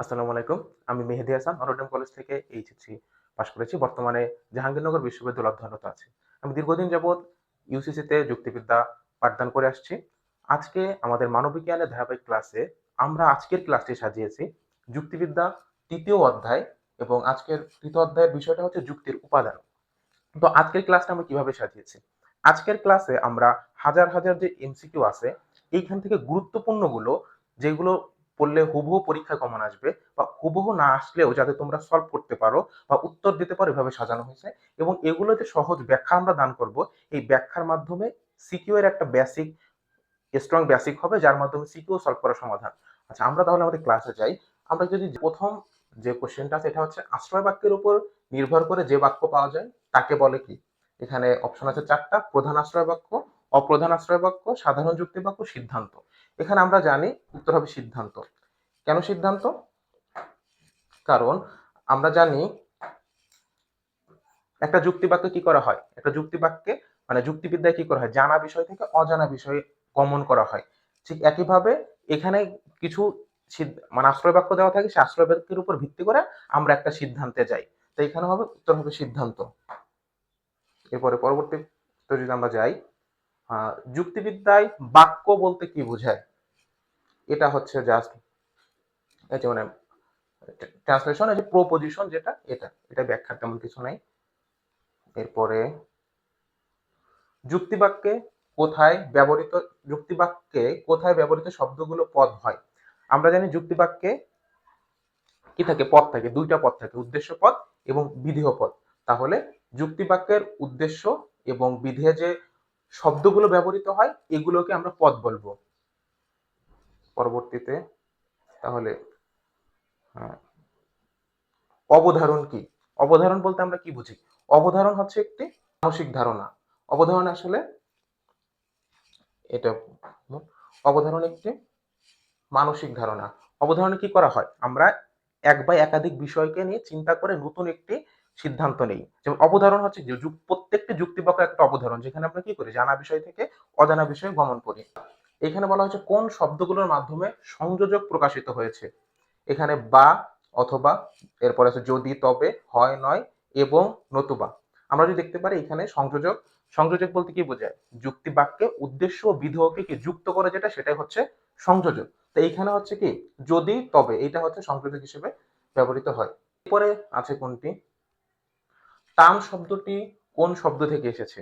আসসালামু আলাইকুম। আমি Mehedi Hasan Notre Dame college থেকে এইচএসসি পাশ করেছি। বর্তমানে জাহাঙ্গীরনগর বিশ্ববিদ্যালয় অধ্যয়নরত আছি। আমি দীর্ঘদিন যাবৎ ইউসিসিতে যুক্তিবিদ্যা পাঠদান করে আসছি। আজকে আমাদের মানবিজ্ঞানের ধারাবাহিক ক্লাসে আমরা আজকের ক্লাসটি সাজিয়েছি যুক্তিবিদ্যা তৃতীয় অধ্যায় এবং আজকের তৃতীয় অধ্যায়ের বিষয়টা হচ্ছে যুক্তির উপাদান। তো আজকের ক্লাসটা আমরা কীভাবে সাজিয়েছি? আজকের ক্লাসে আমরা হাজার হাজার যে এমসিকিউ আছে, এইখান থেকে গুরুত্বপূর্ণগুলো, যেগুলো পড়লে হুবহু পরীক্ষায় কমন আসবে বা হুবহু না আসলেও যাতে তোমরা সলভ করতে পারো বা উত্তর দিতে পারো এভাবে সাজানো হয়েছে এবং এগুলোতে সহজ ব্যাখ্যা আমরা দান করব। এই ব্যাখ্যার মাধ্যমে সিকিউ এর একটা বেসিক স্ট্রং বেসিক হবে যার মাধ্যমে সিকিউ সলভ করার সমাধান। আচ্ছা আমরা তাহলে আমাদের ক্লাসে যাই। আমরা যদি প্রথম যে কোশ্চেনটা আছে, এটা হচ্ছে আশ্রয় বাক্যের উপর নির্ভর করে যে বাক্য পাওয়া যায়, তাকে বলে কি? এখানে অপশন আছে চারটা, প্রধান আশ্রয় বাক্য অপ্রধান আশ্রয় বাক্য সাধারণ যুক্তি বাক্য সিদ্ধান্ত। এখানে আমরা জানি উত্তর হবে সিদ্ধান্ত। কেন সিদ্ধান্ত? কারণ আমরা জানি একটা যুক্তি বাক্যে কি করা হয়? একটা যুক্তি বাক্যে মানে যুক্তিবিদ্যায় কি করা হয়? জানা বিষয় থেকে অজানা বিষয়ে গমন করা হয়। ঠিক একইভাবে এখানে কিছু মানে আশ্রয় বাক্য দেওয়া থাকে সে আশ্রয় বাক্যের উপর ভিত্তি করে আমরা একটা সিদ্ধান্তে যাই। তো এখানে হবে, উত্তর হবে সিদ্ধান্ত। এরপরে পরবর্তী যদি আমরা যাই যুক্তিবিদ্যায় বাক্য বলতে কি বোঝায়? এটা হচ্ছে জাস্ট এই যে মানে ট্রান্সলেশন এই যে প্রপোজিশন যেটা, এটা এটা ব্যাখ্যা তেমন কিছু নাই। এরপরে যুক্তিবাক্যে কোথায় ব্যবহৃত, যুক্তিবাক্যে কোথায় ব্যবহৃত শব্দগুলো পদ হয়? আমরা জানি যুক্তিবাক্যে কি থাকে? পদ থাকে, দুইটা পদ থাকে, উদ্দেশ্য পদ এবং বিধেয় পদ। তাহলে যুক্তিবাক্যের উদ্দেশ্য এবং বিধেয় যে শব্দগুলো ব্যবহৃত হয় এগুলোকে আমরা পদ বলব। পরবর্তীতে তাহলে হ্যাঁ, অবধারণ কি? অবধারণ বলতে আমরা কি বুঝি? অবধারণ হচ্ছে একটি মানসিক ধারণা। অবধারণ আসলে এটা অবধারণ একটি মানসিক ধারণা। অবধারণে কি করা হয়? আমরা এক বা একাধিক বিষয়কে নিয়ে চিন্তা করে নতুন একটি সিদ্ধান্ত নেই। যেমন অবধারণ হচ্ছে যে যুক- প্রত্যেকটি যুক্তিবাক্য একটা অবধারণ, যেখানে আমরা কি করি? জানা বিষয় থেকে অজানা বিষয়ে গমন করি। এখানে বলা হচ্ছে কোন শব্দগুলোর মাধ্যমে সংযোজক প্রকাশিত হয়েছে? এখানে বা অথবা, এরপর আছে যদি, তবে, হয়, নয় এবং নতুবা। আমরা যদি দেখতে পারি এখানে সংযোজক সংযোজক বলতে কি বোঝায়? যুক্তি বাক্যে উদ্দেশ্য ও বিধেয়কে কি যুক্ত করে যেটা, সেটাই হচ্ছে সংযোজক। তো এইখানে হচ্ছে কি? যদি, তবে, এটা হচ্ছে সংযোজক হিসেবে ব্যবহৃত হয়। এরপরে আছে কোনটি? টার্ম শব্দটি কোন শব্দ থেকে এসেছে?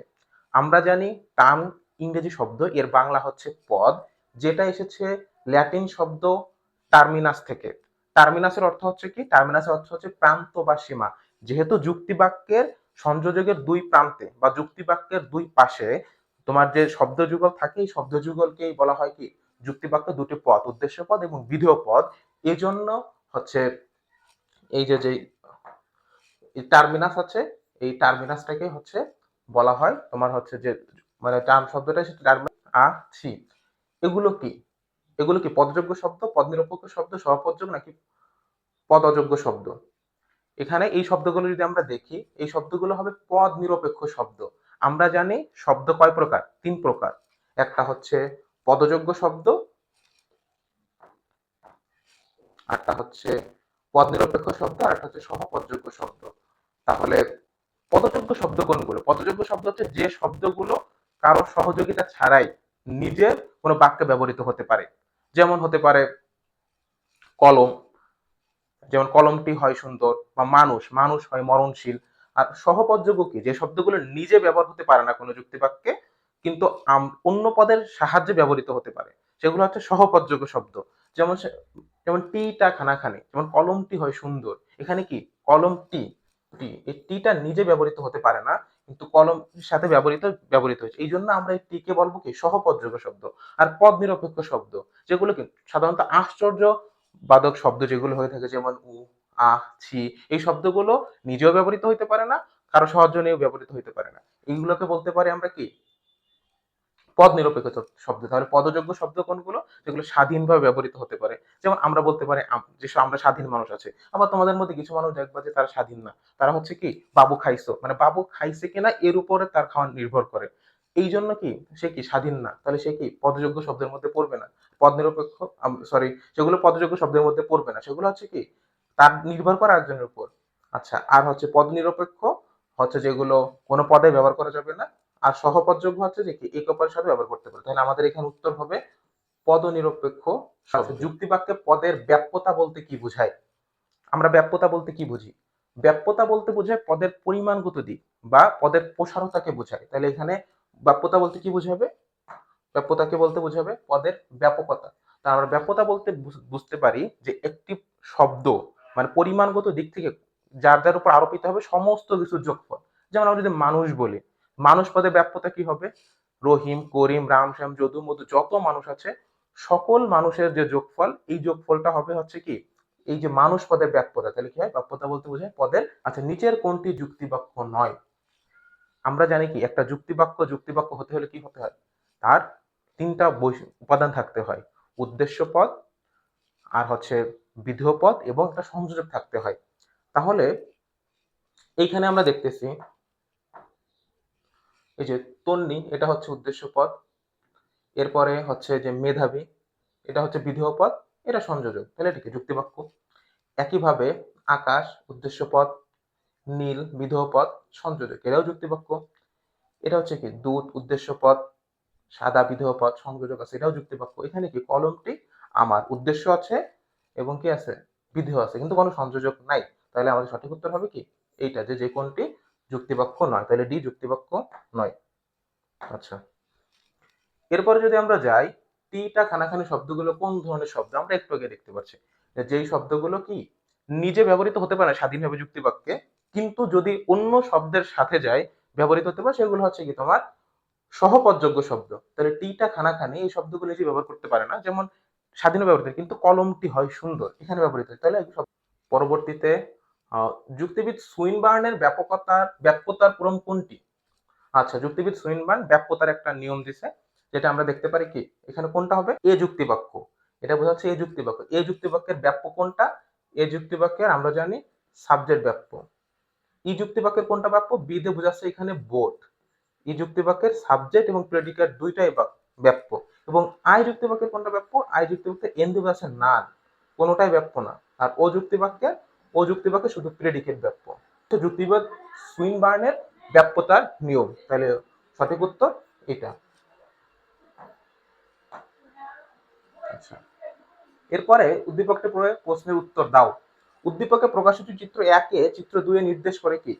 আমরা জানি টার্ম ইংরেজি শব্দ, এর বাংলা হচ্ছে পদ, যেটা এসেছে ল্যাটিন শব্দ টার্মিনাস থেকে। টার্মিনাসের অর্থ হচ্ছে কি? টার্মিনাসের অর্থ হচ্ছে প্রান্ত বা সীমা। যেহেতু যুক্তিবাক্যের সংযোজকের দুই প্রান্তে বা যুক্তিবাক্যের দুই পাশে তোমার যে শব্দ যুগল থাকে, এই শব্দ যুগলকেই বলা হয় কি? যুক্তিবাক্য দুটি পদ, উদ্দেশ্য পদ এবং বিধেয় পদ। এই জন্য হচ্ছে এই যে যে টার্মিনাস আছে এই টার্মিনাসটাকে হচ্ছে বলা হয়, তোমার হচ্ছে যে মানে টার্ম শব্দটা সেটা টার্মিনাস আছি এগুলো কি? এগুলো কি পদযোগ্য শব্দ পদ নিরপেক্ষ শব্দ সহপদযোগ নাকি পদ অযোগ্য শব্দ? এখানে এই শব্দগুলো যদি আমরা দেখি, এই শব্দগুলো হবে পদ নিরপেক্ষ শব্দ। আমরা জানি শব্দ কয় প্রকার? তিন প্রকার। একটা হচ্ছে পদযোগ্য শব্দ একটা হচ্ছে পদ নিরপেক্ষ শব্দ আর একটা হচ্ছে সহপদযোগ্য শব্দ। তাহলে পদযোগ্য শব্দ কোনগুলো? পদযোগ্য শব্দ হচ্ছে যে শব্দগুলো কারও সহযোগিতা ছাড়াই নিজের কোনো বাক্যে ব্যবহৃত হতে পারে। যেমন হতে পারে কলম। যেমন কলমটি হয় সুন্দর বা মানুষ মানুষ হয় মরণশীল। আর সহপদযোগ্য কি? যে শব্দগুলো নিজে ব্যবহার হতে পারে না কোনো যুক্তিবাক্যে, কিন্তু অন্য পদের সাহায্যে ব্যবহৃত হতে পারে। সেগুলো হচ্ছে সহপদযোগ্য শব্দ। যেমন যেমন টিটা খানাখানি, যেমন কলমটি হয় সুন্দর। এখানে কি? কলমটি টি, এই টিটা নিজে ব্যবহৃত হতে পারে না, কিন্তু কলমের সাথে ব্যবহৃত ব্যবহৃত হয়েছে। এই জন্য আমরা এই টিকে বলব কি, সহপদযোগ্য শব্দ আর পদ নিরপেক্ষ শব্দ, যেগুলো সাধারণত আশ্চর্য বাদক শব্দ যেগুলো হয়ে থাকে, যেমন উ আহ ছি, এই শব্দগুলো নিজেও ব্যবহৃত হইতে পারে না, কারও সাহায্য নিয়েও ব্যবহৃত হইতে পারে না। এইগুলোকে বলতে পারি আমরা কি পদ নিরপেক্ষ শব্দ, তাহলে পদযোগ্য শব্দ কোনগুলো? যেগুলো স্বাধীনভাবে ব্যবহৃত হতে পারে। যেমন আমরা বলতে পারি যেসব আমরা স্বাধীন মানুষ আছে। আবার তোমাদের মধ্যে কিছু মানুষ দেখবা যে তারা স্বাধীন না। তারা হচ্ছে কি? বাবু খাইছো। মানে বাবু খাইছে কিনা এর উপরে তার খাওয়া নির্ভর করে। এই জন্য কি? সে কি স্বাধীন না? তাহলে সে কি পদযোগ্য শব্দের মধ্যে পড়বে না? পদ নিরপেক্ষ সরি সেগুলো পদযোগ্য শব্দের মধ্যে পড়বে না, সেগুলো হচ্ছে কি? তার নির্ভর করে একজনের উপর। আচ্ছা আর হচ্ছে পদ নিরপেক্ষ হচ্ছে যেগুলো কোনো পদে ব্যবহার করা যাবে না। আর সহপদযোগ্য হচ্ছে যে কি এক অপরের সাথে ব্যবহার করতে পারে। তাহলে আমাদের এখানে উত্তর হবে পদ নিরপেক্ষ শব্দ যুক্তি বাক্যে পদের ব্যাপ্যতা বলতে কি বোঝায়? আমরা ব্যাপ্যতা বলতে কি বুঝি? ব্যাপ্যতা বলতে বোঝায় পদের পরিমাণগত দিক বা পদের প্রসারতাকে বোঝায়। তাহলে এখানে ব্যাপ্যতা বলতে কি বোঝাবে? ব্যাপ্যতাকে বলতে বোঝাবে পদের ব্যাপকতা। তা আমরা ব্যাপ্যতা বলতে বুঝ- বুঝতে পারি যে একটি শব্দ মানে পরিমাণগত দিক থেকে যার যার উপর আরোপিত হবে সমস্ত কিছুর যোগফল। যেমন আমরা যদি মানুষ বলি মানুষ পদে ব্যাপ্যতা কি হবে? রহিম, করিম, রাম, শ্যাম, যদু, মধু, যত মানুষ আছে, সকল মানুষের যে যোগফল, এই যোগফলটা হবে হচ্ছে কি? এই যে মানুষ পদের ব্যাপ্যতা তাহলে কি হয়? ব্যাপ্যতা বলতে বোঝায় পদের আচ্ছা নিচের কোনটি যুক্তিবাক্য নয়? আমরা জানি কি, একটা যুক্তিবাক্য যুক্তিবাক্য হতে হলে কি হতে হয়? তার তিনটা উপাদান থাকতে হয়। উদ্দেশ্য পদ, আর হচ্ছে বিধেয় পদ এবং একটা সংযোজক থাকতে হয়। তাহলে, এইখানে আমরা দেখতেছি এই যে তন্নি, এটা হচ্ছে উদ্দেশ্য পদ। এরপরে হচ্ছে যে মেধাবী, এটা হচ্ছে বিধেয় পদ, এটা সংযোজক। তাহলে এটাকে যুক্তিবাক্য। একইভাবে আকাশ, উদ্দেশ্য পদ, নীল, বিধেয় পদ, সংযোজক এটাও যুক্তিবাক্য। এটা হচ্ছে কি? দুধ উদ্দেশ্য পদ, সাদা বিধেয় পদ, সংযোজক আছে এটাও যুক্তিবাক্য। এখানে কি? কলমটি আমার উদ্দেশ্য আছে এবং কি আছে? বিধেয় আছে, কিন্তু কোনো সংযোজক নাই। তাহলে আমাদের সঠিক উত্তর হবে কি? এইটা যে যে কোনটি যুক্তিবাক্য নয়, তাহলে ডি যুক্তিবাক্য নয়। আচ্ছা। এরপরে যদি আমরা যাই টিটা খানাখানি শব্দগুলো কোন ধরনের শব্দ? আমরা একটু আগে দেখতে পাচ্ছি যে যেই শব্দগুলো কি নিজে ব্যবহৃত হতে পারে স্বাধীনভাবে যুক্তিবাক্যে কিন্তু যদি অন্য শব্দের সাথে যায়, ব্যবহৃত হতে পারে, সেগুলো হচ্ছে কি তোমার সহপদযোগ্য শব্দ। তাহলে টিটা খানাখানি এই শব্দগুলো নিজে ব্যবহার করতে পারে না, যেমন স্বাধীন ব্যবহৃত কিন্তু কলমটি হয় সুন্দর, এখানে ব্যবহৃত হয়। তাহলে পরবর্তীতে যুক্তিবিদ সুইনবার্নের ব্যাপকতার ব্যাপকতার ক্রম কোনটি? আচ্ছা যুক্তিবিদ সুইনবার্ন ব্যাপ্যতার একটা নিয়ম দিছে, যেটা আমরা দেখতে পারি কি? এখানে কোনটা হবে? এ যুক্তিবাক্য। এটা বোঝা যাচ্ছে এ যুক্তিবাক্য। এ যুক্তিবাক্যের ব্যাপ্য কোনটা? এ যুক্তিবাক্যের, আমরা জানি, সাবজেক্ট ব্যাপ্য। ই যুক্তিবাক্যের কোনটা ব্যাপ্য? বি দিয়ে বোঝাচ্ছে এখানে বোধ ই যুক্তিবাক্যের সাবজেক্ট এবং প্রেডিকেট দুইটাই ব্যাপ্য। এবং আই যুক্তিবাক্যের কোনটা ব্যাপ্য? আই যুক্তিবাক্যের এন দিয়ে বোঝাচ্ছে নান। কোনোটাই ব্যাপ্য না। আর ও যুক্তিবাক্যের ও শুধু প্রেডিকেট ব্যাপ্য তো যুক্তিবাদ সুইনবার্নের ব্যাপ্যতার নিয়ম। তাহলে সঠিক উত্তর এটা। আচ্ছা। এরপরে উদ্দীপকটি প্রশ্নের উত্তর দাও। উদ্দীপকে প্রকাশিত চিত্র একে, চিত্র দুয়ে নির্দেশ করে কি?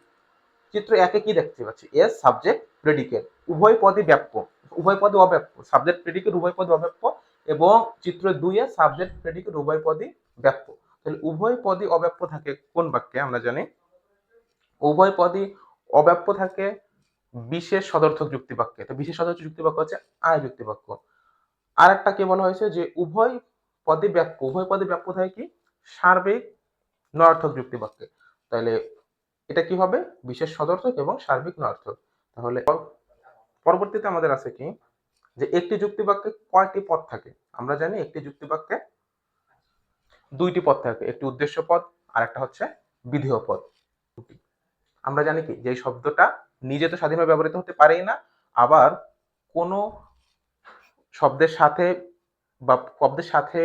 চিত্র একে কি দেখতে পাচ্ছি? এস সাবজেক্ট প্রেডিকেট উভয় পদই ব্যাপ্য উভয় পদে অব্যাপ্য সাবজেক্ট প্রেডিকেট উভয় পদে অব্যাপ্য এবং চিত্র দুইয়ে সাবজেক্ট প্রেডিকেট উভয় পদই ব্যাপ্য তাহলে উভয় পদই অব্যাপ্য থাকে। কোন বাক্যে? আমরা জানি উভয় পদই অব্যাপ্য থাকে বিশেষ সদর্থক যুক্তি বাক্যে। তো বিশেষ সদর্থক যুক্তি বাক্য হচ্ছে আয় যুক্তি বাক্য। আর একটা কি বলা হয়েছে যে উভয় পদে ব্যাপ্য উভয় পদে ব্যাপ্য থাকে কি? সার্বিক নয়ার্থক যুক্তি বাক্যে। তাহলে এটা কি হবে? বিশেষ সদর্থক এবং সার্বিক নয়ার্থক তাহলে পরবর্তীতে আমাদের আছে কি? যে একটি যুক্তি বাক্যে কয়টি পদ থাকে? আমরা জানি একটি যুক্তি বাক্যে দুইটি পদ থাকে, একটি উদ্দেশ্য পদ আর একটা হচ্ছে বিধেয় পদ। আমরা জানি কি, যে শব্দটা নিজে তো স্বাধীনভাবে ব্যবহৃত হতে পারেই না, আবার কোনো শব্দের সাথে বা শব্দের সাথে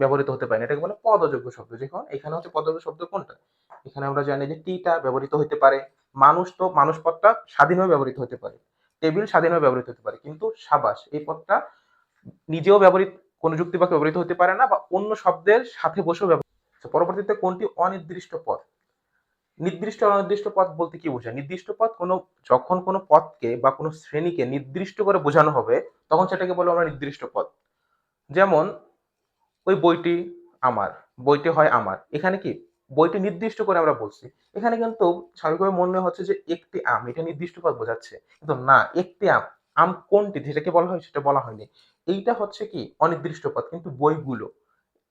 ব্যবহৃত হতে পারে না। এটাকে বলে পদযোগ্য শব্দ। যখন এখানে হচ্ছে পদযোগ্য শব্দ কোনটা? এখানে আমরা জানি যে টিটা ব্যবহৃত হতে পারে, মানুষ তো, মানুষ পদটা স্বাধীনভাবে ব্যবহৃত হতে পারে, টেবিল স্বাধীনভাবে ব্যবহৃত হতে পারে, কিন্তু সাবাস, এই পদটা নিজেও ব্যবহৃত কোন যুক্তি বাক্যে ব্যবহৃত হতে পারে না বা অন্য শব্দের সাথে বসেও ব্যবহৃত পরবর্তীতে কোনটি অনির্দিষ্ট পথ? নির্দিষ্ট অনির্দিষ্ট পদ বলতে কি বোঝায়? নির্দিষ্ট পথ কোনো, যখন কোনো পদকে বা কোনো শ্রেণীকে নির্দিষ্ট করে বোঝানো হবে, তখন সেটাকে বলব আমরা নির্দিষ্ট পথ। যেমন, ওই বইটি আমার, বইটি হয় আমার। এখানে কি? বইটি নির্দিষ্ট করে আমরা বলছি। এখানে কিন্তু স্বাভাবিকভাবে মনে হচ্ছে যে একটি আম, এটা নির্দিষ্ট পদ বোঝাচ্ছে। কিন্তু না, একটি আম আম কোনটি, যেটাকে বলা হয় সেটা বলা হয়নি। এইটা হচ্ছে কি? অনির্দিষ্ট পদ কিন্তু বইগুলো,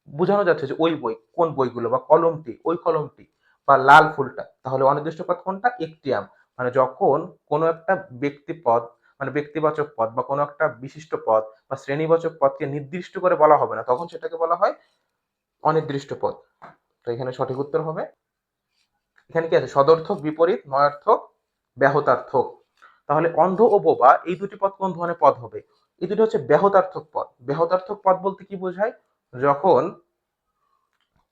বোঝানো যাচ্ছে যে ওই বই, কোন বইগুলো, বা কলমটি, ওই কলমটি, বা লাল ফুলটা, তাহলে অনির্দিষ্ট পদ কোনটা? একটি আম। মানে যখন কোনো একটা ব্যক্তি পদ মানে ব্যক্তিবাচক পদ, বা কোনো একটা বিশিষ্ট পদ, বা শ্রেণীবাচক পদকে নির্দিষ্ট করে বলা হবে না, তখন সেটাকে বলা হয় অনির্দিষ্ট পদ তো এখানে সঠিক উত্তর হবে। এখানে কি আছে? সদর্থক, বিপরীত, নয়ার্থক, ব্যাহতার্থক। তাহলে অন্ধ ও বোবা এই দুটি পদ কোন ধরনের পদ হবে? এই দুটি হচ্ছে ব্যাহতার্থক পদ। ব্যাহতার্থক পদ বলতে কি বোঝায়? যখন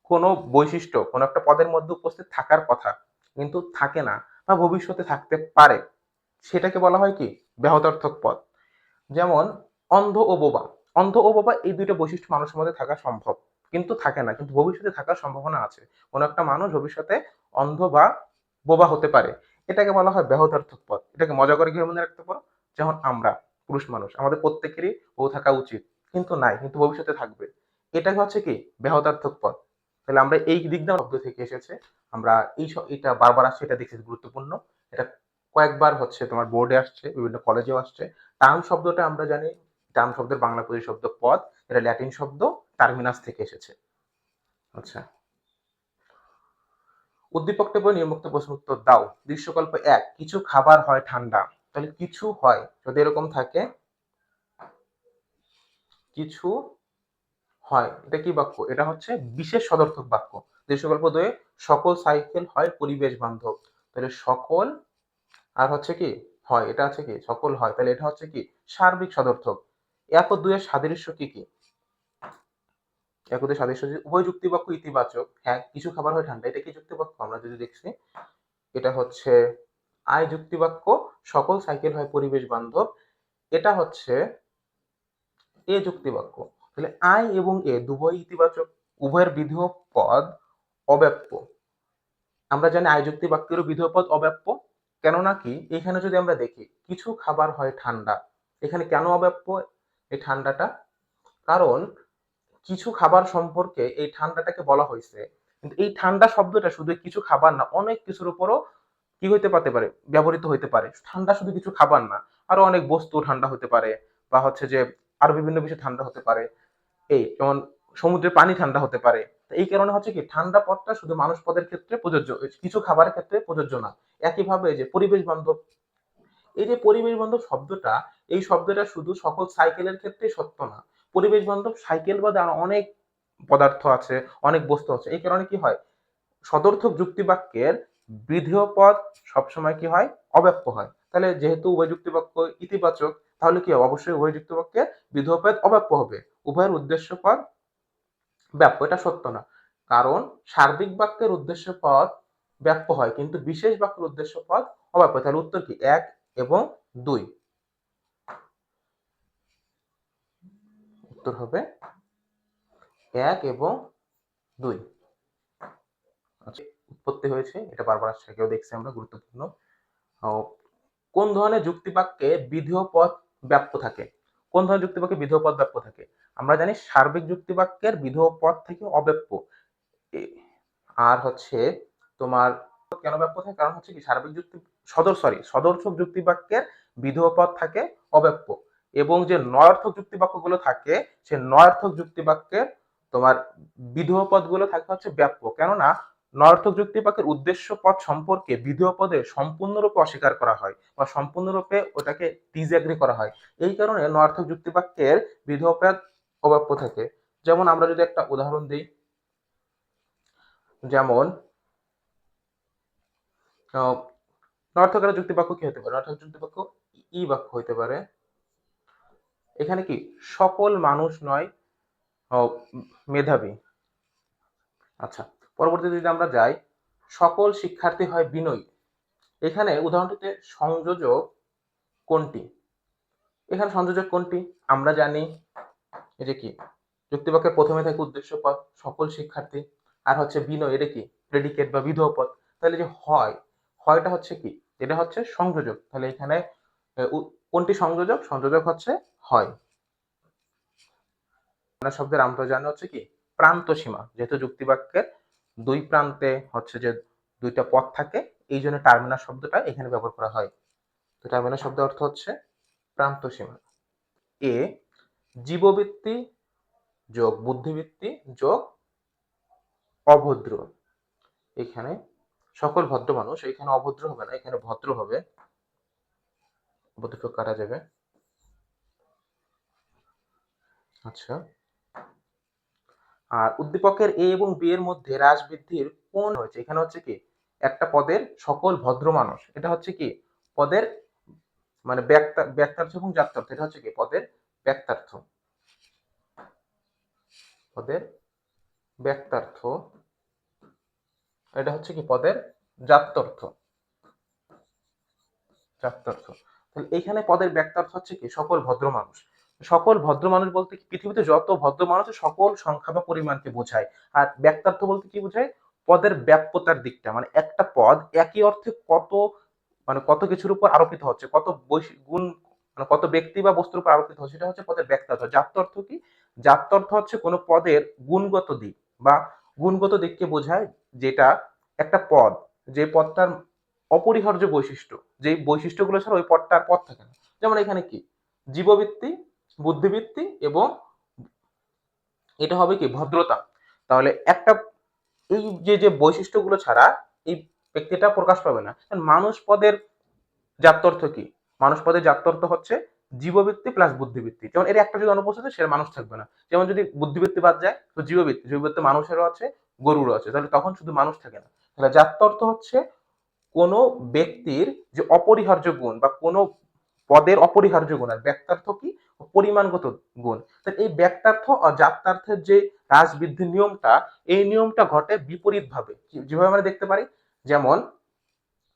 কোনো বৈশিষ্ট্য, কোনো একটা পদের মধ্যে উপস্থিত থাকার কথা, কিন্তু থাকে না বা ভবিষ্যতে থাকতে পারে, সেটাকে বলা হয় কি? ব্যাহতার্থক পদ। যেমন অন্ধ ও বোবা। অন্ধ ও বোবা এই দুইটা বৈশিষ্ট্য মানুষের মধ্যে থাকা সম্ভব, কিন্তু থাকে না, কিন্তু ভবিষ্যতে থাকার সম্ভাবনা আছে। কোনো একটা মানুষ ভবিষ্যতে অন্ধ বা বোবা হতে পারে। এটাকে বলা হয় ব্যাহতার্থক পদ এটাকে মজা করে কীভাবে মনে রাখতে পারো যেমন আমরা, পুরুষ মানুষ, আমাদের প্রত্যেকেরই বউ থাকা উচিত, কিন্তু নাই, কিন্তু ভবিষ্যতে থাকবে। এটাকে হচ্ছে কি? ব্যাহতার্থক পদ তাহলে আমরা এই দিক দিয়ে শব্দ থেকে এসেছে, আমরা এই এটা বারবার আসছে, এটা দেখছি, গুরুত্বপূর্ণ। এটা কয়েকবার হচ্ছে তোমার বোর্ডে আসছে, বিভিন্ন কলেজেও আসছে। টার্ম শব্দটা আমরা জানি, টার্ম শব্দের বাংলা প্রতিশব্দ পদ, এটা ল্যাটিন শব্দ, টার্মিনাস থেকে এসেছে। আচ্ছা। উদ্দীপক টেবল নির্মুক্ত প্রশ্ন উত্তর দাও। দৃশ্যকল্প এক, কিছু খাবার হয় ঠান্ডা। তাহলে কিছু হয়, যদি এরকম থাকে, কিছু হয়, এটা কি বাক্য? এটা হচ্ছে বিশেষ সদর্থক বাক্য। দৃশ্যকল্প দুয়ে সকল সাইকেল হয় পরিবেশ বান্ধব। তাহলে সকল, আর হচ্ছে কি? হয়, এটা হচ্ছে কি? সকল হয়। তাহলে এটা হচ্ছে কি? সার্বিক সদর্থক। এক ও দুয়ের সাদৃশ্য কি কি? এক ও সাদৃশ্য যে উভয় যুক্তি বাক্য ইতিবাচক হ্যাঁ কিছু খাবার হয় ঠান্ডা, এটা কি যুক্তি বাক্য আমরা যদি দেখছি, এটা হচ্ছে আয় যুক্তি বাক্য সকল সাইকেল হয় পরিবেশ বান্ধব, এটা হচ্ছে এ যুক্তি বাক্য তাহলে আই এবং এ দুভয় ইতিবাচক, উভয়ের বিধেয় পদ অব্যাপ্য আমরা জানি আয় যুক্তি বাক্যেরও বিধেয় পদ অব্যাপ্য কেননা কি? এখানে যদি আমরা দেখি, কিছু খাবার হয় ঠান্ডা, এখানে কেন অব্যাপ্য এই ঠান্ডাটা, কারণ কিছু খাবার সম্পর্কে এই ঠান্ডাটাকে বলা হয়েছে। কিন্তু এই ঠান্ডা শব্দটা শুধু কিছু খাবার না, অনেক কিছুর উপরও কি হইতে পারতে পারে, ব্যবহৃত হইতে পারে। ঠান্ডা শুধু কিছু খাবার না, আরও অনেক বস্তু ঠান্ডা হতে পারে বা হচ্ছে যে আরও বিভিন্ন বিষয় ঠান্ডা হতে পারে। এই যেমন সমুদ্রের পানি ঠান্ডা হতে পারে। এই কারণে হচ্ছে কি, ঠান্ডা পদটা শুধু মানুষ পদের ক্ষেত্রে প্রযোজ্য কিছু খাবারের ক্ষেত্রে প্রযোজ্য না। একইভাবে যে পরিবেশ বান্ধব, এই যে পরিবেশ বান্ধব শব্দটা, এই শব্দটা শুধু সকল সাইকেলের ক্ষেত্রে সত্য না। পরিবেশ বান্ধব সাইকেল বাদে আরও অনেক পদার্থ আছে, অনেক বস্তু আছে। এই কারণে কি হয়? সদর্থক যুক্তি বাক্যের বিধেয় পদ সবসময় কি হয়? অব্যাপ্য হয়। তাহলে যেহেতু উভয় যুক্তি বাক্য ইতিবাচক, তাহলে কি হবে? অবশ্যই উভয় যুক্তি বাক্যের বিধেয় পদ অব্যাপ্য হবে। উভয়ের উদ্দেশ্য পদ ব্যাপ্য এটা সত্য না। কারণ সার্বিক বাক্যের উদ্দেশ্য পদ ব্যাপ্য হয়, কিন্তু বিশেষ বাক্যের উদ্দেশ্য পদ অব্যাপ্য তাহলে উত্তর কি? এক এবং দুই। উত্তর হবে এক এবং দুই। আচ্ছা, উৎপত্তি হয়েছে এটা বারবার আসছে কেউ দেখছি আমরা গুরুত্বপূর্ণ। কোন ধরনের যুক্তি বাক্যে বিধেয় পদ ব্যাপ্য থাকে? কোন ধরনের যুক্তি বাক্যে বিধেয় পদ ব্যাপ্য থাকে? আমরা জানি সার্বিক যুক্তি বাক্যের বিধেয় পদ থেকে অব্যাপ্য আর হচ্ছে তোমার কেন ব্যাপ্য থাকে? কারণ হচ্ছে কি সার্বিক যুক্তি সদর সরি সদর্থক যুক্তি বাক্যের বিধেয় পদ থাকে অব্যাপ্য এবং যে নয়ার্থক যুক্তি বাক্যগুলো থাকে সে নয়ার্থক যুক্তি বাক্যের তোমার বিধেয় পদগুলো থাকে হচ্ছে ব্যাপক। কেননা নয়ার্থক যুক্তি বাক্যের উদ্দেশ্য পদ সম্পর্কে বিধেয় পদে সম্পূর্ণরূপে অস্বীকার করা হয় বা সম্পূর্ণরূপে ওটাকে ডিসএগ্রি করা হয়। এই কারণে নয়ার্থক যুক্তি বাক্যের বিধেয় পদ অব্যাপ্য থাকে। যেমন আমরা যদি একটা উদাহরণ দিই যেমন আহ, নয়ার্থকের যুক্তি বাক্য কি হতে পারে? নয়ার্থক যুক্তি বাক্য ই বাক্য হইতে পারে। এখানে কি সকল মানুষ নয় মেধাবী? আচ্ছা পরবর্তীতে যদি আমরা যাই, সকল শিক্ষার্থী হয় বিনয়ী। এখানে উদাহরণটিতে সংযোজক কোনটি? এখানে সংযোজক কোনটি? আমরা জানি এই যে কি? যুক্তিবাক্যের প্রথমে থাকে উদ্দেশ্য পদ সকল শিক্ষার্থী। আর হচ্ছে বিনয়, এটা কি? প্রেডিকেট বা বিধেয় পদ তাহলে যে হয়, হয়টা হচ্ছে কি? এটা হচ্ছে সংযোজক। তাহলে এখানে কোনটি সংযোজক? সংযোজক হচ্ছে হয়। শব্দের আন্তর্জান হচ্ছে কি? প্রান্ত সীমা। যেহেতু যুক্তিবাক্যের দুই প্রান্তে হচ্ছে যে দুইটা পথ থাকে, এই জন্য টার্মিনাল শব্দটা এখানে ব্যবহার করা হয়। তো টার্মিনাল শব্দের অর্থ হচ্ছে প্রান্ত সীমা। এ, জীববৃত্তি যোগ বুদ্ধিবৃত্তি যোগ অভদ্র। এখানে সকল ভদ্র মানুষ, এখানে অভদ্র হবে না, এখানে ভদ্র হবে। অভদ্র কাটা যাবে। আচ্ছা। আর উদ্দীপকের এ এবং বি এর মধ্যে হ্রাস বৃদ্ধির কোন হয়েছে এখানে হচ্ছে কি, একটা পদের সকল ভদ্র মানুষ। এটা হচ্ছে কি, পদের মানে ব্যক্তা- ব্যক্তার্থ এবং জাত্যার্থ এটা হচ্ছে কি, পদের ব্যক্তার্থ। পদের ব্যক্তার্থ। এটা হচ্ছে কি, পদের জাত্যর্থ জাত্যর্থ তাহলে এইখানে পদের ব্যক্তার্থ হচ্ছে কি? সকল ভদ্র মানুষ। সকল ভদ্র মানুষ বলতে কি? পৃথিবীতে যত ভদ্র মানুষ সকল সংখ্যা বা পরিমাণকে বোঝায়। আর ব্যক্তার্থ বলতে কি বোঝায়? পদের ব্যাপ্যতার দিকটা। মানে একটা পদ একই অর্থে কত মানে কত কিছুর উপর আরোপিত হচ্ছে, কত গুণ মানে কত ব্যক্তি বা বস্তুর উপর আরোপিত হচ্ছে, সেটা হচ্ছে পদের ব্যক্তার্থ। জাত্যর্থ কি? জাত্যর্থ হচ্ছে কোনো পদের গুণগত দিক বা গুণগত দিককে বোঝায় যেটা একটা পদ। যে পদটার অপরিহার্য বৈশিষ্ট্য। যে বৈশিষ্ট্যগুলো ছাড়া ওই পদটা আর পদ থাকে না। যেমন এখানে কি? জীববৃত্তি, বুদ্ধিবৃত্তি এবং এটা হবে কি? ভদ্রতা। তাহলে একটা এই যে যে বৈশিষ্ট্যগুলো ছাড়া এই ব্যক্তিটা প্রকাশ পাবে না। মানুষ পদের জাত্যর্থ কি? মানুষ পদের জাত্যর্থ হচ্ছে জীববৃত্তি প্লাস বুদ্ধিবৃত্তি। যেমন এর একটা যদি অনুপস্থিত সে মানুষ থাকবে না। যেমন যদি বুদ্ধিবৃত্তি বাদ যায়, তো জীববৃত্তি। জীববৃত্তি মানুষেরও আছে, গরুরও আছে। তাহলে তখন শুধু মানুষ থাকে না। তাহলে জাত্যর্থ হচ্ছে কোনো ব্যক্তির যে অপরিহার্য গুণ বা কোনো পদের অপরিহার্য গুণ আর ব্যক্তার্থ কি? পরিমাণগত গুণ। তাহলে এই ব্যক্তার্থ আর জাত্যার্থের যে হ্রাস বৃদ্ধির নিয়মটা, এই নিয়মটা ঘটে বিপরীত ভাবে যেভাবে আমরা দেখতে পারি, যেমন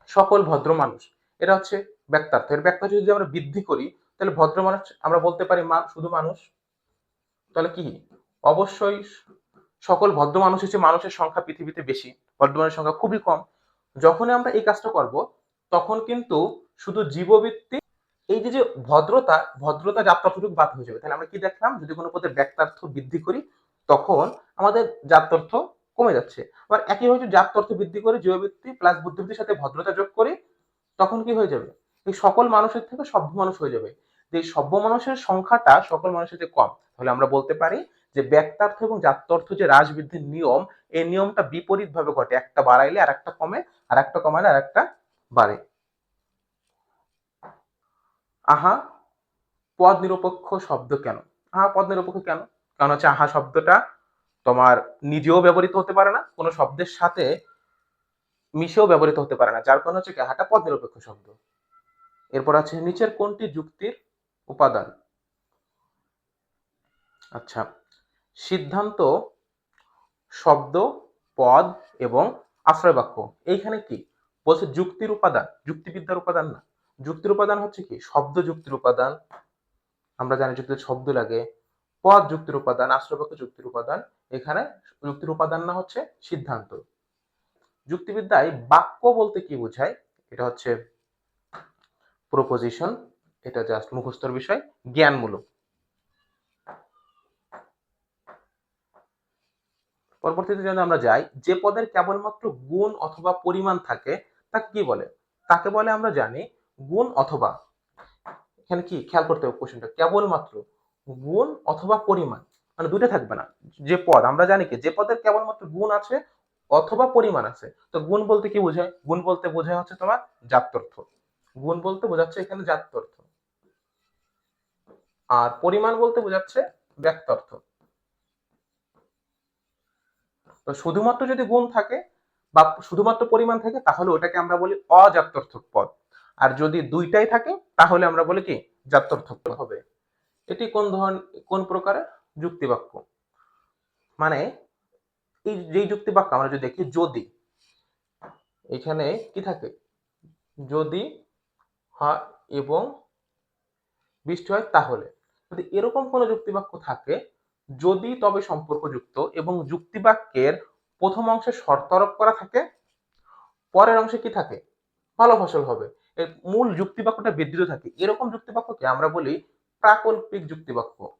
সকল ভদ্র মানুষ এটা হচ্ছে ব্যক্তার্থ। এর ব্যক্তার্থ যদি আমরা বৃদ্ধি করি, তাহলে ভদ্র মানুষ, আমরা বলতে পারি মা শুধু মানুষ, তাহলে কি? অবশ্যই সকল ভদ্র মানুষ হচ্ছে মানুষের সংখ্যা পৃথিবীতে বেশি। ভদ্র মানুষের সংখ্যা খুবই কম। যখনই আমরা এই কাজটা করব, তখন কিন্তু শুধু জীববৃত্তি, এই যে যে ভদ্রতা ভদ্রতা যাত্রার্থটুকু বাদ হয়ে যাবে। তাহলে আমরা কি দেখলাম? যদি কোনো পদের ব্যক্তার্থ বৃদ্ধি করি, তখন আমাদের জাত্যর্থ কমে যাচ্ছে। আবার একইভাবে যদি জাত্যর্থ বৃদ্ধি করে, জীববৃত্তি প্লাস বুদ্ধিবৃত্তির সাথে ভদ্রতা যোগ করি, তখন কি হয়ে যাবে? এই সকল মানুষের থেকে সভ্য মানুষ হয়ে যাবে। যে সভ্য মানুষের সংখ্যাটা সকল মানুষের চেয়ে কম। তাহলে আমরা বলতে পারি যে ব্যক্তার্থ এবং জাত্যর্থ যে হ্রাস বৃদ্ধির নিয়ম, এই নিয়মটা বিপরীত ভাবে ঘটে। একটা বাড়াইলে আর একটা কমে আর একটা কমালে আর একটা বাড়ে। আহা পদ নিরপেক্ষ শব্দ কেন? আহা পদ নিরপেক্ষ কেন? কারণ হচ্ছে আহা শব্দটা তোমার নিজেও ব্যবহৃত হতে পারে না, কোনো শব্দের সাথে মিশেও ব্যবহৃত হতে পারে না। যার কারণে হচ্ছে আহাটা পদ নিরপেক্ষ শব্দ। এরপর আছে নিচের কোনটি যুক্তির উপাদান? আচ্ছা সিদ্ধান্ত, শব্দ, পদ এবং আশ্রয় বাক্য এইখানে কি? বলছে যুক্তির উপাদান, যুক্তিবিদ্যার উপাদান না। যুক্তির উপাদান হচ্ছে কি? শব্দ যুক্তির উপাদান। আমরা জানি যুক্তির শব্দ লাগে। পদ যুক্তির উপাদান আশ্রয় বাক্য যুক্তির উপাদান। এখানে যুক্তির উপাদান না হচ্ছে সিদ্ধান্ত। যুক্তিবিদ্যায় বাক্য বলতে কি বোঝায়? এটা হচ্ছে প্রপোজিশন এটা জাস্ট মুখস্থর বিষয়, জ্ঞানমূলক। পরবর্তীতে যদি আমরা যাই, যে পদের কেবলমাত্র গুণ অথবা পরিমাণ থাকে তাকে কি বলে? তাকে বলে আমরা জানি? গুণ অথবা। এখানে কি? খেয়াল করতে হবে কোশ্চেনটা কেবলমাত্র গুণ অথবা পরিমাণ। মানে দুটো থাকবে না। যে পদ, আমরা জানি কি? যে পদের কেবলমাত্র গুণ আছে অথবা পরিমাণ আছে। তো গুণ বলতে কি বোঝায়? গুণ বলতে বোঝায় হচ্ছে তোমার জাত্যর্থ গুণ বলতে বোঝাচ্ছে এখানে জাত্যর্থ আর পরিমাণ বলতে বোঝাচ্ছে ব্যক্তর্থ তো শুধুমাত্র যদি গুণ থাকে বা শুধুমাত্র পরিমাণ থাকে, তাহলে ওটাকে আমরা বলি অজাত্যর্থক পদ। আর যদি দুইটাই থাকে, তাহলে আমরা বলি কি? জাত্যর্থক পদ হবে। এটি কোন ধরনের কোন প্রকারের? যুক্তিবাক্য। মানে এই যেই যুক্তিবাক্য আমরা যদি দেখি, যদি। এখানে কি থাকে? যদি হয় এবং বৃষ্টি হয় তাহলে। যদি এরকম কোনো যুক্তিবাক্য থাকে যদি তবে সম্পর্কযুক্ত এবং যুক্তিবাক্যের প্রথম অংশে শর্ত আরোপ করা থাকে, পরের অংশে কি থাকে? ভালো ফসল হবে। এর মূল যুক্তিবাক্যটা বিদ্যুৎ থাকে। এরকম যুক্তিবাক্যকে আমরা বলি প্রাকল্পিক যুক্তিবাক্য।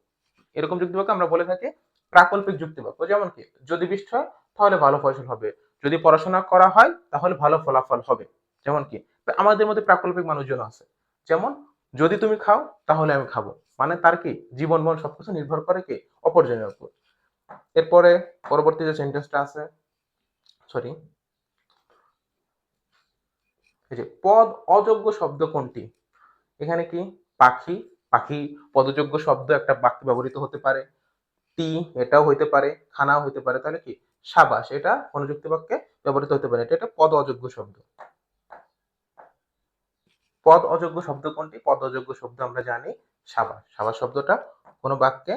এরকম যুক্তিবাক্য আমরা বলে থাকি প্রাকল্পিক যুক্তিবাক্য। যেমন কি, যদি বৃষ্টি হয়, তাহলে ভালো ফসল হবে। যদি পড়াশোনা করা হয়, তাহলে ভালো ফলাফল হবে। যেমন কি, আমাদের মধ্যে প্রাকল্পিক মানুষজন আছে। যেমন, যদি তুমি খাও, তাহলে আমি খাব। মানে তার কি? জীবন মন সবকিছু নির্ভর করে কি? অপরজনের উপর। এরপরে পরবর্তী যে সেন্টেন্সটা আছে সরি এই যে পদ অযোগ্য শব্দ কোনটি? এখানে কি? পাখি। পাখি পদযোগ্য শব্দ একটা বাক্যে ব্যবহৃত হতে পারে। টি এটাও হইতে পারে, খানাও হইতে পারে। তাহলে কি? সাবাস, এটা অনুযুক্ত বাক্যে ব্যবহৃত হতে পারে। এটা একটা পদ অযোগ্য শব্দ। পদ অযোগ্য শব্দ কোনটি? পদ অযোগ্য শব্দ আমরা জানি সাবাস সাবাস শব্দটা কোনো বাক্যে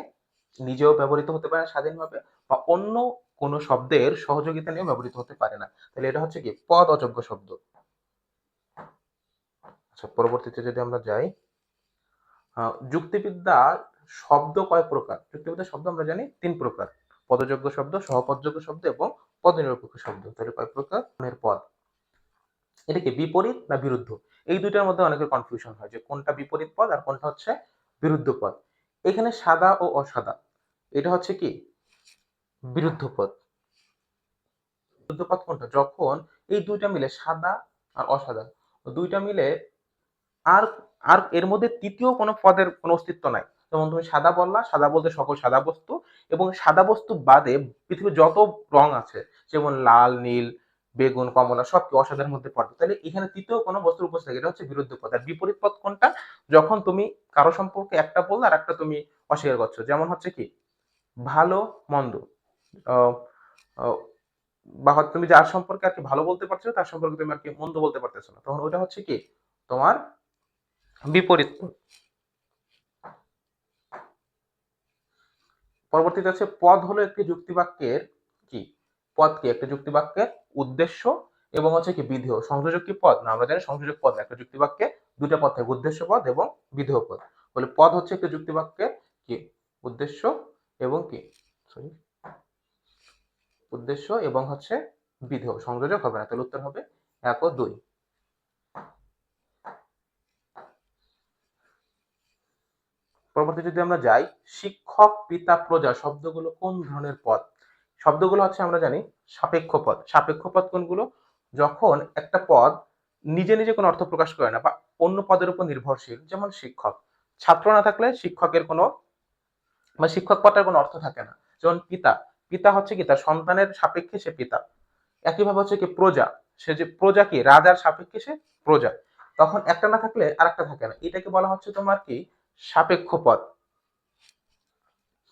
নিজেও ব্যবহৃত হতে পারে স্বাধীনভাবে বা অন্য কোনো শব্দের সহযোগিতা নিয়ে ব্যবহৃত হতে পারে না। তাহলে এটা হচ্ছে কি? পদ অযোগ্য শব্দ। আচ্ছা পরবর্তীতে যদি আমরা যাই যুক্তিবিদ্যা শব্দ কয় প্রকার? যুক্তিবিদ্যা শব্দ আমরা জানি তিন প্রকার। পদযোগ্য শব্দ, সহপদযোগ্য শব্দ এবং পদনিরপেক্ষ শব্দ। তাহলে কয় প্রকার? পদ। এটা কি বিপরীত না বিরুদ্ধ? এই দুইটার মধ্যে অনেকের কনফিউশন হয় যে কোনটা বিপরীত পদ আর কোনটা হচ্ছে বিরুদ্ধ পদ এখানে সাদা ও অসাদা, এটা হচ্ছে কি? বিরুদ্ধ পদ বিরুদ্ধ পদ কোনটা? যখন এই দুইটা মিলে সাদা আর অসাদা দুইটা মিলে আর আর এর মধ্যে তৃতীয় কোনো পদের কোনো অস্তিত্ব নাই। যেমন তুমি সাদা বললা, সাদা বলতে সকল সাদা বস্তু এবং সাদা বস্তু বাদে পৃথিবীর যত রং আছে, যেমন লাল, নীল বেগুন, কমলা সব কি অসাধার মধ্যে পড়বে। তাহলে এখানে তৃতীয় কোনো বস্তুর উপস্থিত এটা হচ্ছে বিরুদ্ধ পদ আর বিপরীত পদ কোনটা? যখন তুমি কারও সম্পর্কে একটা বললে আর একটা তুমি অস্বীকার করছ। যেমন হচ্ছে কি, ভালো, মন্দ। বা তুমি যার সম্পর্কে আর কি ভালো বলতে পারছ, তার সম্পর্কে তুমি আর কি মন্দ বলতে পারতেছো না। তখন ওটা হচ্ছে কি? তোমার বিপরীত পরবর্তীতে আছে পদ হলো একটি যুক্তিবাক্যের কি? পদ কি একটা যুক্তিবাক্যের উদ্দেশ্য এবং হচ্ছে কি বিধেয়। সংযোজক কি পদ? না, আমরা জানি সংযোজক পদ। একটা যুক্তিবাক্যে দুটা পদ থাকে, উদ্দেশ্য পদ এবং বিধেয় পদ। বলে পদ হচ্ছে একটা যুক্তিবাক্যের কি? উদ্দেশ্য এবং কি? সরি উদ্দেশ্য এবং হচ্ছে বিধেয়। সংযোজক হবে না, তাহলে উত্তর হবে এক ও দুই। পরবর্তী যদি আমরা যাই, শিক্ষক, পিতা, প্রজা শব্দগুলো কোন ধরনের পদ? শব্দগুলো হচ্ছে আমরা জানি সাপেক্ষ পদ সাপেক্ষ পদ কোনগুলো? যখন একটা পদ নিজে নিজে কোনো অর্থ প্রকাশ করে না বা অন্য পদের উপর নির্ভরশীল, যেমন শিক্ষক। ছাত্র না থাকলে শিক্ষকের কোনো বা শিক্ষক পদটার কোনো অর্থ থাকে না। যেমন পিতা। পিতা হচ্ছে কি? তার সন্তানের সাপেক্ষে সে পিতা। একইভাবে হচ্ছে কি? প্রজা। সে যে প্রজা কি? রাজার সাপেক্ষে সে প্রজা। তখন একটা না থাকলে আর একটা থাকে না। এটাকে বলা হচ্ছে তোমার কি? সাপেক্ষ পদ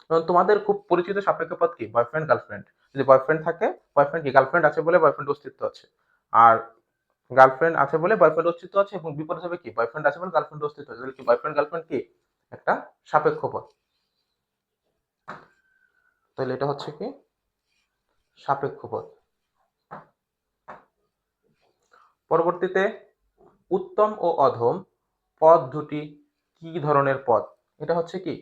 তোমাদের খুব পরিচিত সাপেক্ষ পদ কি? বয়ফ্রেন্ড গার্লফ্রেন্ড যদি বয়ফ্রেন্ড থাকে বয়ফ্রেন্ড কি? গার্লফ্রেন্ড আছে বলে বয়ফ্রেন্ড অস্তিত্ব আছে। আর গার্লফ্রেন্ড আছে বলে বয়ফ্রেন্ড অস্তিত্ব আছে, এবং বিপরীত হবে কি? বয়ফ্রেন্ড আছে বলে গার্লফ্রেন্ড অস্তিত্ব আছে। তাহলে কি বয়ফ্রেন্ড গার্লফ্রেন্ড কি? একটা সাপেক্ষ পদ। তাহলে এটা হচ্ছে কি? সাপেক্ষ পদ। পরবর্তীতে উত্তম ও অধম পদ দুটি কি ধরনের পদ? এটা হচ্ছে কি?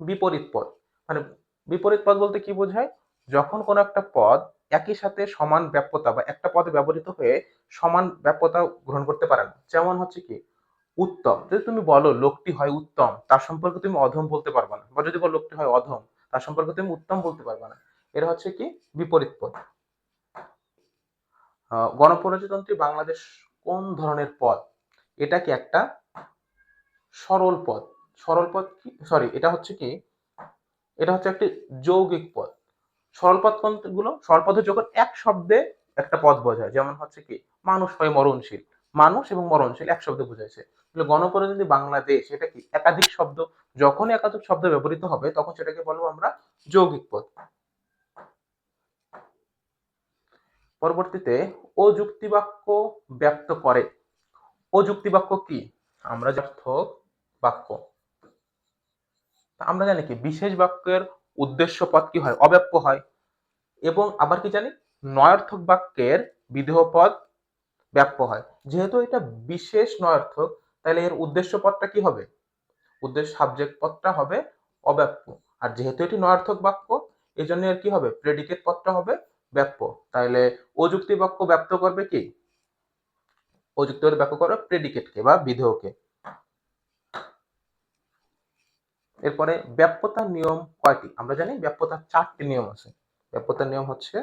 বিপরীত পদ। মানে বিপরীত পদ বলতে কি বোঝায়? যখন কোনো একটা পদ একই সাথে সমান ব্যাপ্যতা বা একটা পদে ব্যবহৃত হয়ে সমান ব্যাপ্যতা গ্রহণ করতে পারে না। যেমন হচ্ছে কি, উত্তম। যদি তুমি বলো লোকটি হয় উত্তম, তার সম্পর্কে তুমি অধম বলতে পারবে না। বা যদি বলো লোকটি হয় অধম, তার সম্পর্কে তুমি উত্তম বলতে পারবে না। এটা হচ্ছে কি, বিপরীত পদ। গণপ্রজাতন্ত্রী বাংলাদেশ কোন ধরনের পদ? এটা কি একটা সরল পদ? সরল পদ কি? সরি এটা হচ্ছে কি এটা হচ্ছে একটি যৌগিক পদ। সরল পদ কোনগুলো সরল যখন এক শব্দে একটা পদ বোঝায়, যেমন হচ্ছে কি, মানুষ হয় মরণশীল। মানুষ এবং মরণশীল এক শব্দে বোঝাইছে। তাহলে গণপ্রজাতন্ত্রী বাংলাদেশ, এটা কি একাধিক শব্দ? যখন একাধিক শব্দ ব্যবহৃত হবে, তখন সেটাকে বলব আমরা যৌগিক পদ। পরবর্তীতে অযুক্তি বাক্য ব্যক্ত করে। অযুক্তি বাক্য কি? আমরা যার্থক বাক্য। আমরা জানি কি? বিশেষ বাক্যের উদ্দেশ্য পদ কি হয়? অব্যাপ্য হয়। এবং আবার কি জানি? নয়ার্থক বাক্যের বিধেয় পদ ব্যাপ্য হয়। যেহেতু এটা বিশেষ নয়ার্থক, তাহলে এর উদ্দেশ্য পদটা কি হবে? উদ্দেশ্য সাবজেক্ট পদটা হবে অব্যাপ্য। আর যেহেতু এটি নয়ার্থক বাক্য এই জন্য এর কি হবে? প্রেডিকেট পদটা হবে ব্যাপ্য। তাহলে অযুক্তি বাক্য ব্যক্ত করবে কি? অযুক্তি বাক্য করবে প্রেডিকেটকে বা বিধেয়কে। এরপরে ব্যাপ্যতার নিয়ম কয়টি? আমরা জানি ব্যাপ্যতার চারটি নিয়ম আছে। ব্যাপ্যতার নিয়ম হচ্ছে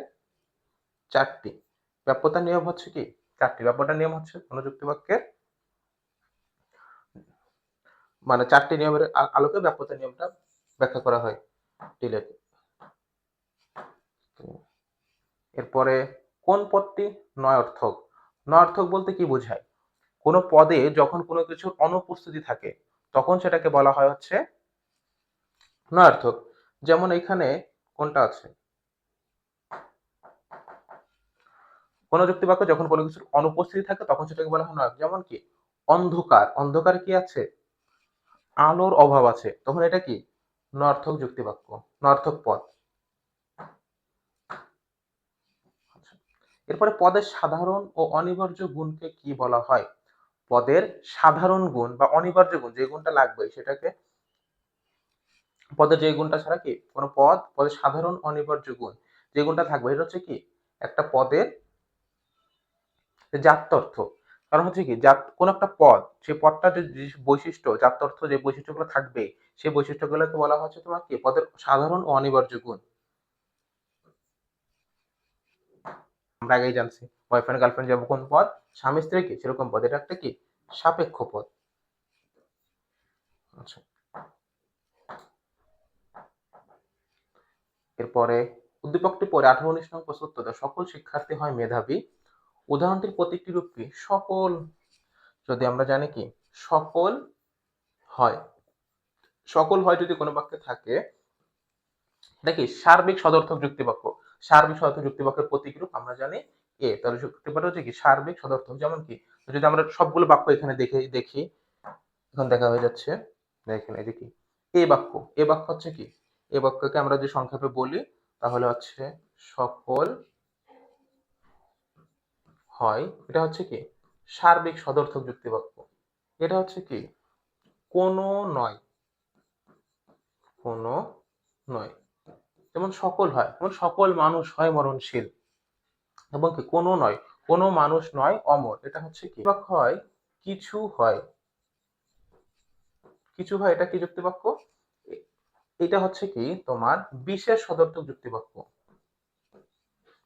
চারটি। ব্যাপ্যতার নিয়ম হচ্ছে কি? চারটি। ব্যাপ্যতার নিয়ম হচ্ছে কোন যুক্তি বাক্যের মানে চারটি নিয়মের আলোকে ব্যাপ্যতার নিয়মটা ব্যাখ্যা করা হয়। ডিলেট এরপরে কোন পদটি নয় অর্থক? নয় অর্থক বলতে কি বোঝায়? কোনো পদে যখন কোনো কিছুর অনুপস্থিতি থাকে, তখন সেটাকে বলা হয় হচ্ছে নয়ার্থক যেমন এখানে কোনটা আছে? কোন যুক্তি বাক্য যখন কোনো কিছুর অনুপস্থিতি থাকে, তখন সেটাকে বলা হয় নয়ার্থক যেমন কি? অন্ধকার। অন্ধকার কি আছে? আলোর অভাব আছে। তখন এটা কি? নর্থক যুক্তিবাক্য নর্থক পদ। আচ্ছা। এরপরে পদের সাধারণ ও অনিবার্য গুণকে কি বলা হয়? পদের সাধারণ গুণ বা অনিবার্য গুণ, যে গুণটা লাগবে সেটাকে পদের যে গুণটা ছাড়া কি? কোনো পদ, পদের সাধারণ অনিবার্য গুণ। যে গুণটা থাকবে এটা হচ্ছে কি? একটা পদের জাত্যর্থ কারণ হচ্ছে কি? জাত, কোন একটা পদ সেই পদটার যে বৈশিষ্ট্য জাত্যর্থ যে বৈশিষ্ট্যগুলো থাকবে সেই বৈশিষ্ট্যগুলোকে বলা হচ্ছে তোমার কি? পদের সাধারণ অনিবার্য গুণ। আমরা আগেই জানছি বয়ফ্রেন্ড গার্লফ্রেন্ড কোন পদ, স্বামী, স্ত্রী কি? সেরকম পদ। এটা একটা কি? সাপেক্ষ পদ। আচ্ছা। এরপরে, উদ্দীপকটি পরে আঠারো উনিশ নং প্রশ্ন উত্তর দাও। সকল শিক্ষার্থী হয় মেধাবী। উদাহরণটির প্রতীকটি রূপ কি? সকল। যদি আমরা জানি কি? সকল হয়। সকল হয় যদি কোনো বাক্যে থাকে কি? সার্বিক সদর্থক যুক্তিবাক্য। সার্বিক সদর্থক যুক্তিবাক্যের প্রতীক রূপ আমরা জানি এ। তাহলে যুক্তিবাক্য হচ্ছে কি? সার্বিক সদর্থক। যেমন কি? যদি আমরা সবগুলো বাক্য এখানে দেখে, দেখি, এখন দেখা হয়ে যাচ্ছে, দেখেন, এই যে কি? এ বাক্য। এ বাক্য হচ্ছে কি? এ বাক্যকে আমরা যদি সংক্ষেপে বলি, তাহলে হচ্ছে সকল হয়। এটা হচ্ছে কি? সার্বিক সদর্থক যুক্তি বাক্য। এটা হচ্ছে কি? কোনো নয়। কোনো নয়। যেমন সকল হয়, যেমন সকল মানুষ হয় মরণশীল। এবং কি? কোনো নয়। কোনো মানুষ নয়, অমর। এটা হচ্ছে কি? বাক্য হয়, কিছু হয়। কিছু হয়, এটা কি যুক্তিবাক্য এ- এটা হচ্ছে কি? তোমার বিশেষ সদর্থক যুক্তিবাক্য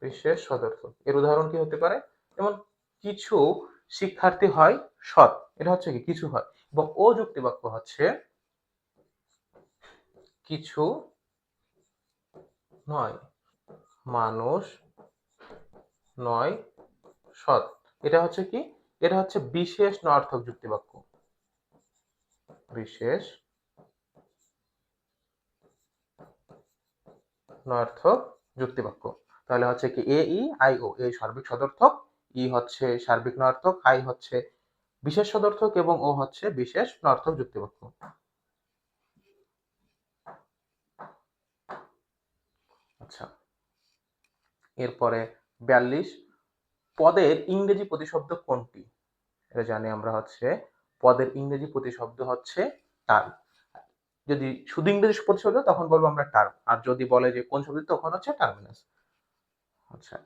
বিশেষ সদর্থক। এর উদাহরণ কি হতে পারে? যেমন কিছু শিক্ষার্থী হয় সৎ। এটা হচ্ছে কি? কিছু হয়। এবং ও যুক্তিবাক্য হচ্ছে কিছু নয়। মানুষ নয়, সৎ। এটা হচ্ছে কি? এটা হচ্ছে বিশেষ নয়ার্থক যুক্তিবাক্য বিশেষ নয়ার্থক যুক্তিবাক্য। তাহলে হচ্ছে কি এ, ই, আই, ও, এই সার্বিক সদর্থক, ই হচ্ছে সার্বিক নয়ার্থক আই হচ্ছে বিশেষ সদর্থক এবং ও হচ্ছে বিশেষ নয়ার্থক যুক্তিবাক্য। আচ্ছা এরপরে বিয়াল্লিশ, পদের ইংরেজি প্রতিশব্দ কোনটি? এটা জানি আমরা হচ্ছে, পদের ইংরেজি প্রতিশব্দ হচ্ছে টার্ম যদি শুধু ইংরেজি প্রতিশব্দ তখন বলব আমরা টার্ম। আর যদি বলে যে কোন শব্দ তখন হচ্ছে টার্মিনাস আচ্ছা।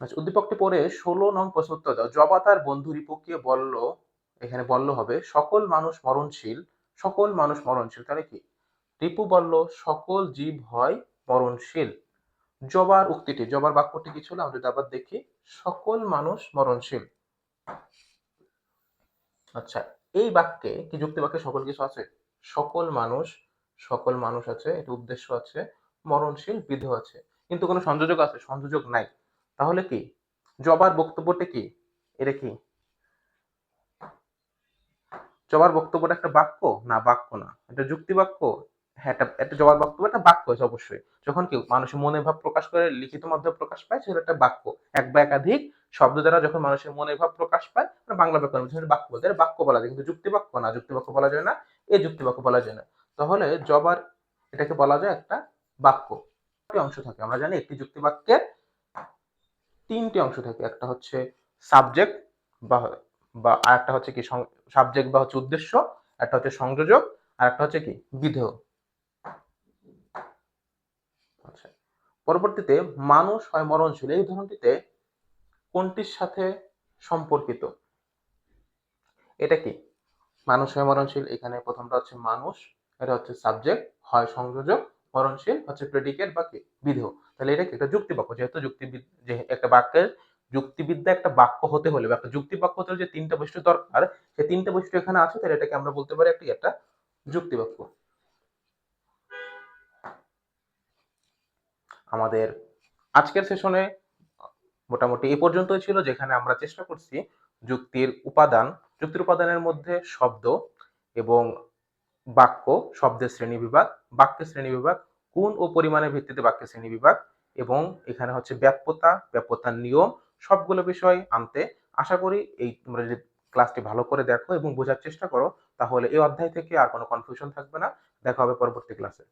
আচ্ছা উদ্দীপকটি পরে ষোলো নং প্রশ্ন উত্তর দাও। জবা তার বন্ধু রিপুকে বলল, এখানে বলল হবে, সকল মানুষ মরণশীল, সকল মানুষ মরণশীল, তাহলে কি? রিপু বলল, সকল জীব হয় মরণশীল। জবার উক্তিটি, জবার বাক্যটি কি ছিল? আমরা আবার দেখি, সকল মানুষ মরণশীল। আচ্ছা এই বাক্যে কি যুক্তি বাক্যে সকল কিছু আছে? সকল মানুষ সকল মানুষ আছে, এটা উদ্দেশ্য আছে, মরণশীল বিধ আছে। কিন্তু কোনো সংযোজক আছে? সংযোজক নাই। তাহলে কি? জবার বক্তব্যটা কি? এটা কি? জবার বক্তব্যটা একটা বাক্য? না বাক্য না। এটা যুক্তি বাক্য? হ্যাঁ এটা একটা জবার বক্তব্য একটা বাক্য আছে অবশ্যই। যখন কেউ মানুষের মনের ভাব প্রকাশ করে, লিখিত মাধ্যমে প্রকাশ পায়, সেটা একটা বাক্য। এক বা একাধিক শব্দ দ্বারা যখন মানুষের মনের ভাব প্রকাশ পায় ওটা বাংলা ব্যাকরণ বাক্য বলতে বাক্য বলা যায়। কিন্তু যুক্তি বাক্য না, যুক্তি বাক্য বলা যায় না এই যুক্তি বাক্য বলা যায় না। তাহলে জবার এটাকে বলা যায় একটা বাক্য। অংশ থাকে, আমরা জানি একটি যুক্তি বাক্যের তিনটি অংশ থাকে। একটা হচ্ছে সাবজেক্ট বা বা, আর একটা হচ্ছে কি সাবজেক্ট বা হচ্ছে উদ্দেশ্য, একটা হচ্ছে সংযোজক, আর একটা হচ্ছে কি বিধেয় আচ্ছা পরবর্তীতে মানুষ হয় মরণশীল। এই উদাহরণটিতে কোনটির সাথে সম্পর্কিত? এটা কি? মানুষ হয় মরণশীল, এখানে প্রথমটা হচ্ছে মানুষ, এটা হচ্ছে সাবজেক্ট হয় সংযোজক, মরণশীল, হচ্ছে প্রেডিকেট বা বিধেয়। তাহলে এটা কি? একটা যুক্তি বাক্য যেহেতু যুক্তি যে একটা বাক্যের যুক্তিবিদ্যা একটা বাক্য হতে হলে বা একটা যুক্তি বাক্য হতে হলে যে তিনটা বৈশিষ্ট্য দরকার, সেই তিনটা বৈশিষ্ট্য এখানে আছে, তাহলে এটাকে আমরা বলতে পারি একটি একটা যুক্তি বাক্য আমাদের আজকের সেশনে মোটামুটি এ পর্যন্তই ছিল, যেখানে আমরা চেষ্টা করছি যুক্তির উপাদান, যুক্তির উপাদানের মধ্যে শব্দ এবং বাক্য, শব্দের শ্রেণি বিভাগ, বাক্যের শ্রেণি বিভাগ কোন ও পরিমাণের ভিত্তিতে বাক্যের শ্রেণি বিভাগ এবং এখানে হচ্ছে ব্যাপ্যতা, ব্যাপ্যতার নিয়ম, সবগুলো বিষয় আনতে আশা করি এই তোমরা যদি ক্লাসটি ভালো করে দেখো এবং বোঝার চেষ্টা করো, তাহলে এই অধ্যায় থেকে আর কোনো কনফিউশন থাকবে না। দেখা হবে পরবর্তী ক্লাসে